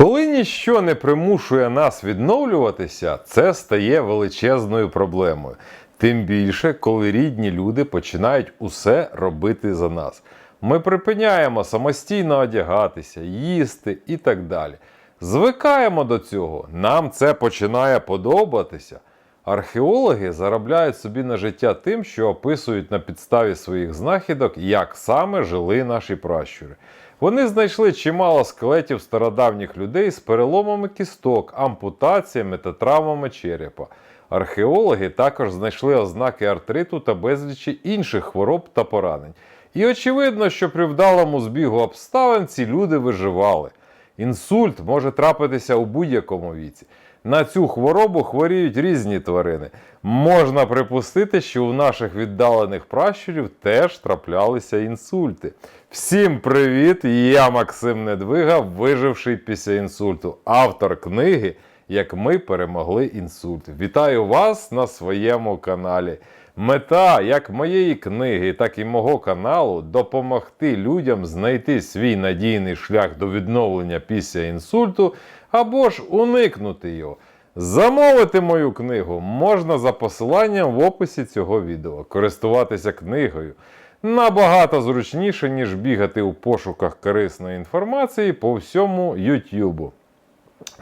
Коли ніщо не примушує нас відновлюватися, це стає величезною проблемою. Тим більше, коли рідні люди починають усе робити за нас. Ми припиняємо самостійно одягатися, їсти і так далі. Звикаємо до цього, нам це починає подобатися. Археологи заробляють собі на життя тим, що описують на підставі своїх знахідок, як саме жили наші пращури. Вони знайшли чимало скелетів стародавніх людей з переломами кісток, ампутаціями та травмами черепа. Археологи також знайшли ознаки артриту та безлічі інших хвороб та поранень. І очевидно, що при вдалому збігу обставин ці люди виживали. Інсульт може трапитися у будь-якому віці. На цю хворобу хворіють різні тварини. Можна припустити, що у наших віддалених пращурів теж траплялися інсульти. Всім привіт! Я Максим Недвига, виживший після інсульту, автор книги Як ми перемогли інсульт. Вітаю вас на своєму каналі. Мета як моєї книги, так і мого каналу допомогти людям знайти свій надійний шлях до відновлення після інсульту або ж уникнути його. Замовити мою книгу можна за посиланням в описі цього відео. Користуватися книгою набагато зручніше, ніж бігати у пошуках корисної інформації по всьому YouTube.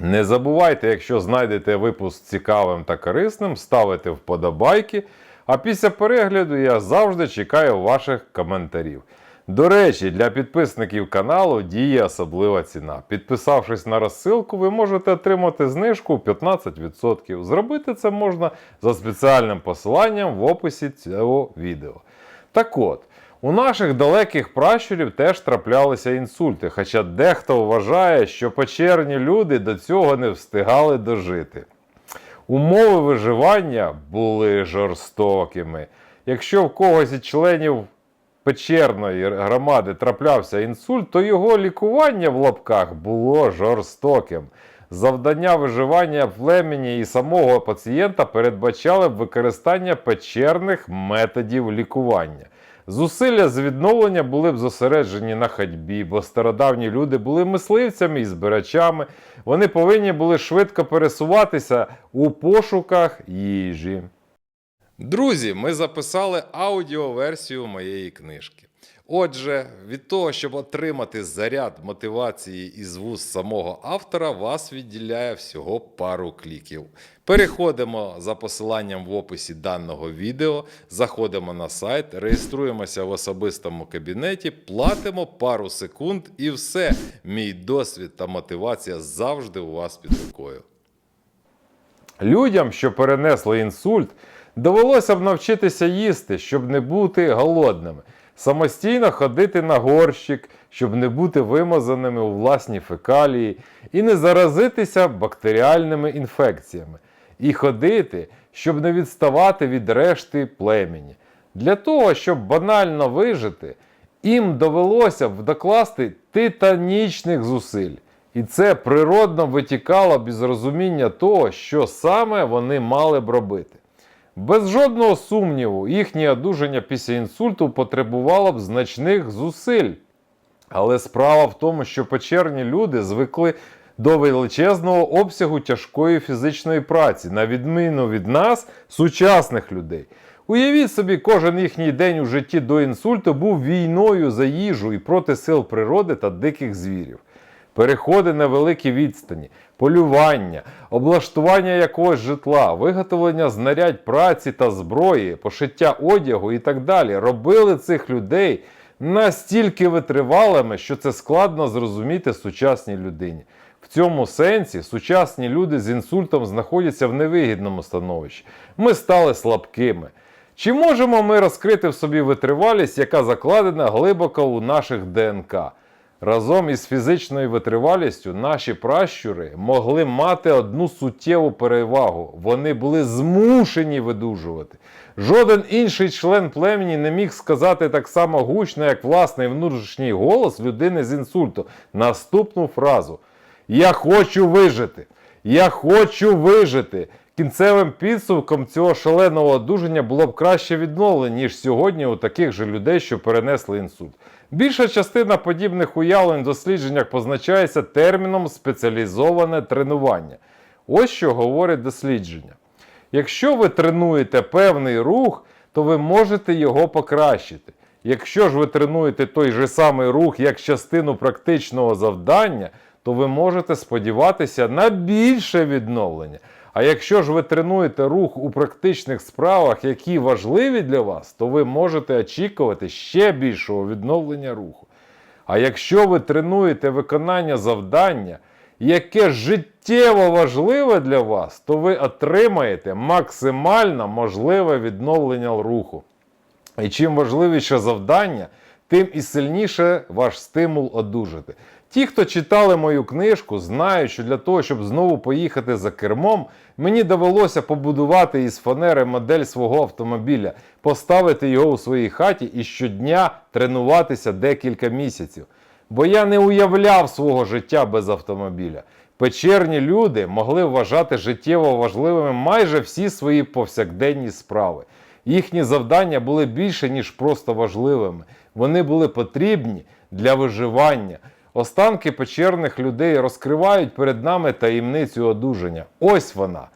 Не забувайте, якщо знайдете випуск цікавим та корисним, ставити вподобайки. А після перегляду я завжди чекаю ваших коментарів. До речі, для підписників каналу діє особлива ціна. Підписавшись на розсилку, ви можете отримати знижку 15%. Зробити це можна за спеціальним посиланням в описі цього відео. Так от, у наших далеких пращурів теж траплялися інсульти, хоча дехто вважає, що печерні люди до цього не встигали дожити. Умови виживання були жорстокими. Якщо в когось із членів печерної громади траплявся інсульт, то його лікування в лапках було жорстоким. Завдання виживання племені і самого пацієнта передбачали б використання печерних методів лікування. Зусилля з відновлення були б зосереджені на ходьбі, бо стародавні люди були мисливцями і збирачами. Вони повинні були швидко пересуватися у пошуках їжі. Друзі, ми записали аудіоверсію моєї книжки. Отже, від того, щоб отримати заряд мотивації із вуз самого автора, вас відділяє всього пару кліків. Переходимо за посиланням в описі даного відео, заходимо на сайт, реєструємося в особистому кабінеті, платимо пару секунд і все. Мій досвід та мотивація завжди у вас під рукою. Людям, що перенесли інсульт, довелося б навчитися їсти, щоб не бути голодними, самостійно ходити на горщик, щоб не бути вимазаними у власні фекалії, і не заразитися бактеріальними інфекціями, і ходити, щоб не відставати від решти племені. Для того, щоб банально вижити, їм довелося б докласти титанічних зусиль. І це природно витікало б із розуміння того, що саме вони мали б робити. Без жодного сумніву, їхнє одужання після інсульту потребувало б значних зусиль. Але справа в тому, що печерні люди звикли до величезного обсягу тяжкої фізичної праці, на відміну від нас, сучасних людей. Уявіть собі, кожен їхній день у житті до інсульту був війною за їжу і проти сил природи та диких звірів. Переходи на великі відстані, полювання, облаштування якогось житла, виготовлення знарядь праці та зброї, пошиття одягу і так далі робили цих людей настільки витривалими, що це складно зрозуміти сучасній людині. В цьому сенсі сучасні люди з інсультом знаходяться в невигідному становищі. Ми стали слабкими. Чи можемо ми розкрити в собі витривалість, яка закладена глибоко у наших ДНК? Разом із фізичною витривалістю наші пращури могли мати одну суттєву перевагу. Вони були змушені видужувати. Жоден інший член племені не міг сказати так само гучно, як власний внутрішній голос людини з інсульту. Наступну фразу: Я хочу вижити! Я хочу вижити! Кінцевим підсумком цього шаленого одужання було б краще відновлення, ніж сьогодні у таких же людей, що перенесли інсульт. Більша частина подібних уявлень в дослідженнях позначається терміном спеціалізоване тренування. Ось що говорить дослідження. Якщо ви тренуєте певний рух, то ви можете його покращити. Якщо ж ви тренуєте той же самий рух як частину практичного завдання, то ви можете сподіватися на більше відновлення. А якщо ж ви тренуєте рух у практичних справах, які важливі для вас, то ви можете очікувати ще більшого відновлення руху. А якщо ви тренуєте виконання завдання, яке життєво важливе для вас, то ви отримаєте максимально можливе відновлення руху. І чим важливіше завдання, тим і сильніше ваш стимул одужати. Ті, хто читали мою книжку, знають, що для того, щоб знову поїхати за кермом, мені довелося побудувати із фанери модель свого автомобіля, поставити його у своїй хаті і щодня тренуватися декілька місяців. Бо я не уявляв свого життя без автомобіля. Печерні люди могли вважати життєво важливими майже всі свої повсякденні справи. Їхні завдання були більше, ніж просто важливими. Вони були потрібні для виживання. Останки печерних людей розкривають перед нами таємницю одужання. Ось вона.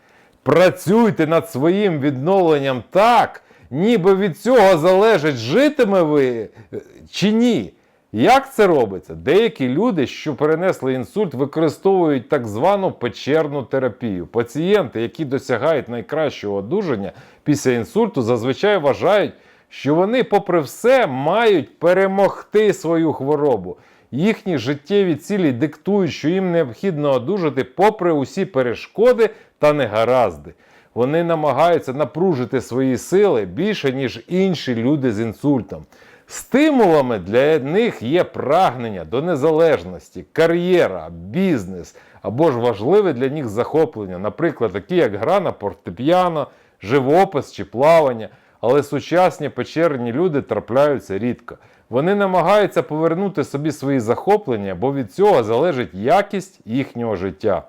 Працюйте над своїм відновленням так, ніби від цього залежить, житиме ви е, чи ні. Як це робиться? Деякі люди, що перенесли інсульт, використовують так звану печерну терапію. Пацієнти, які досягають найкращого одужання після інсульту, зазвичай вважають, що вони, попри все, мають перемогти свою хворобу. Їхні життєві цілі диктують, що їм необхідно одужати попри усі перешкоди та негаразди. Вони намагаються напружити свої сили більше, ніж інші люди з інсультом. Стимулами для них є прагнення до незалежності, кар'єра, бізнес або ж важливе для них захоплення, наприклад, такі як гра на фортепіано, живопис чи плавання. Але сучасні печерні люди трапляються рідко. Вони намагаються повернути собі свої захоплення, бо від цього залежить якість їхнього життя.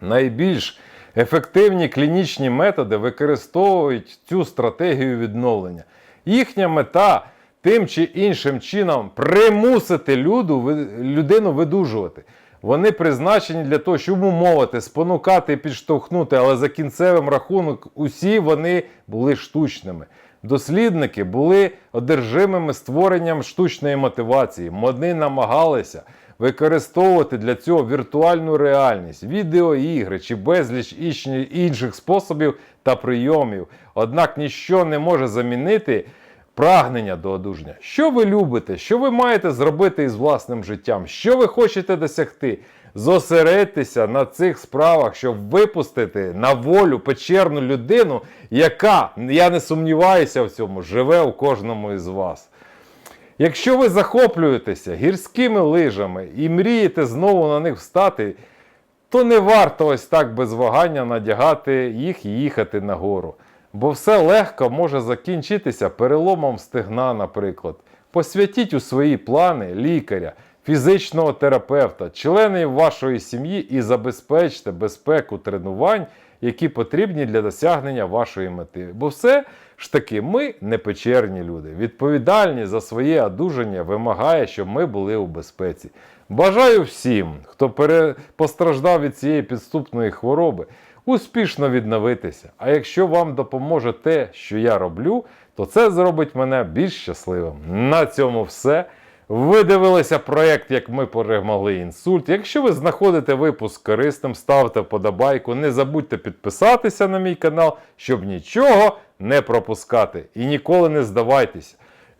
Найбільш ефективні клінічні методи використовують цю стратегію відновлення. Їхня мета тим чи іншим чином примусити люду, людину видужувати. Вони призначені для того, щоб умовити, спонукати і підштовхнути, але за кінцевим рахунок усі вони були штучними. Дослідники були одержимими створенням штучної мотивації. Вони намагалися використовувати для цього віртуальну реальність, відеоігри чи безліч іч- інших способів та прийомів. Однак ніщо не може замінити прагнення до одужання. Що ви любите? Що ви маєте зробити із власним життям? Що ви хочете досягти? Зосередьтеся на цих справах, щоб випустити на волю печерну людину, яка, я не сумніваюся в цьому, живе у кожному із вас. Якщо ви захоплюєтеся гірськими лижами і мрієте знову на них встати, то не варто ось так без вагання надягати їх і їхати нагору. Бо все легко може закінчитися переломом стегна, наприклад. Посвятіть у свої плани лікаря, фізичного терапевта, членів вашої сім'ї і забезпечте безпеку тренувань, які потрібні для досягнення вашої мети. Бо все ж таки ми не печерні люди. Відповідальність за своє одужання вимагає, щоб ми були у безпеці. Бажаю всім, хто пере... постраждав від цієї підступної хвороби, успішно відновитися. А якщо вам допоможе те, що я роблю, то це зробить мене більш щасливим. На цьому все. Ви дивилися проєкт, як ми перемогли інсульт. Якщо ви знаходите випуск корисним, ставте вподобайку. Не забудьте підписатися на мій канал, щоб нічого не пропускати. І ніколи не здавайтеся.